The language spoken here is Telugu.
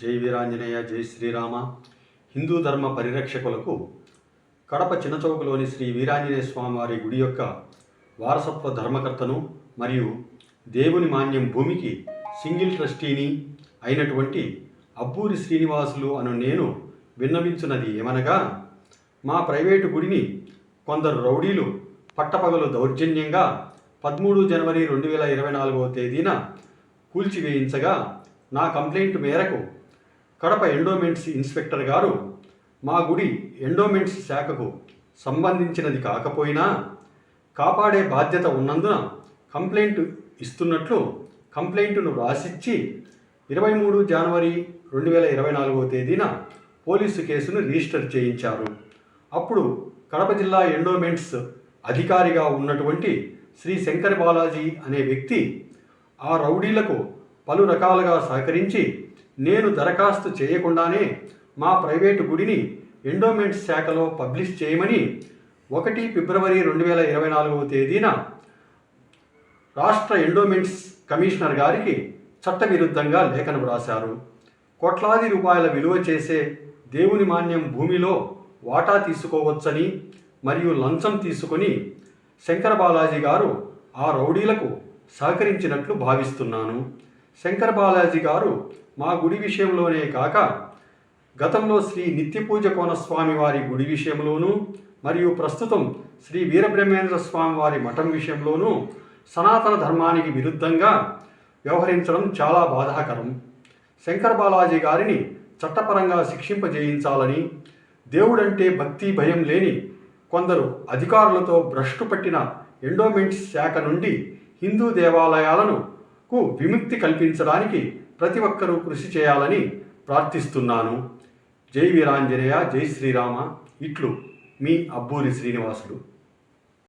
జై వీరాంజనేయ జై శ్రీరామ. హిందూ ధర్మ పరిరక్షకులకు కడప చిన్నచౌకలోని శ్రీ వీరాంజనేయ స్వామివారి గుడి యొక్క వారసత్వ ధర్మకర్తను మరియు దేవుని మాన్యం భూమికి సింగిల్ ట్రస్టీని అయినటువంటి అబ్బూరి శ్రీనివాసులు అను నేను విన్నవించున్నది ఏమనగా మా ప్రైవేటు గుడిని కొందరు రౌడీలు పట్టపగలు దౌర్జన్యంగా పదమూడు జనవరి రెండు వేల ఇరవై నాలుగవ తేదీన కూల్చివేయించగా నా కంప్లైంట్ మేరకు కడప ఎండోమెంట్స్ ఇన్స్పెక్టర్ గారు మా గుడి ఎండోమెంట్స్ శాఖకు సంబంధించినది కాకపోయినా కాపాడే బాధ్యత ఉన్నందున కంప్లైంట్ ఇస్తున్నట్లు కంప్లైంట్ను రాసిచ్చి ఇరవై మూడు జనవరి రెండు వేల ఇరవై నాలుగవ తేదీన పోలీసు కేసును రిజిస్టర్ చేయించారు. అప్పుడు కడప జిల్లా ఎండోమెంట్స్ అధికారిగా ఉన్నటువంటి శ్రీ శంకర్ బాలాజీ అనే వ్యక్తి ఆ రౌడీలకు పలు రకాలుగా సహకరించి నేను దరఖాస్తు చేయకుండానే మా ప్రైవేటు గుడిని ఎండోమెంట్స్ శాఖలో పబ్లిష్ చేయమని ఒకటి ఫిబ్రవరి రెండు వేల ఇరవై నాలుగవ తేదీన రాష్ట్ర ఎండోమెంట్స్ కమిషనర్ గారికి చట్టవిరుద్ధంగా లేఖను వ్రాశారు. కోట్లాది రూపాయల విలువ చేసే దేవుని మాన్యం భూమిలో వాటా తీసుకోవచ్చని మరియు లంచం తీసుకొని శంకర బాలాజీ గారు ఆ రౌడీలకు సహకరించినట్లు భావిస్తున్నాను. శంకర బాలాజీ గారు మా గుడి విషయంలోనే కాక గతంలో శ్రీ నిత్యపూజ కోనస్వామి వారి గుడి విషయంలోనూ మరియు ప్రస్తుతం శ్రీ వీరబ్రహ్మేంద్ర స్వామి వారి మఠం విషయంలోనూ సనాతన ధర్మానికి విరుద్ధంగా వ్యవహరించడం చాలా బాధాకరం. శంకర్ బాలాజీ గారిని చట్టపరంగా శిక్షింపజేయించాలని దేవుడంటే భక్తి భయం లేని కొందరు అధికారులతో భ్రష్టు పట్టిన ఎండోమెంట్స్ శాఖ నుండి హిందూ దేవాలయాలను కు విముక్తి కల్పించడానికి ప్రతి ఒక్కరూ కృషి చేయాలని ప్రార్థిస్తున్నాను. జై వీరాంజనేయ జై శ్రీరామ. ఇట్లు మీ అబ్బూరి శ్రీనివాసులు.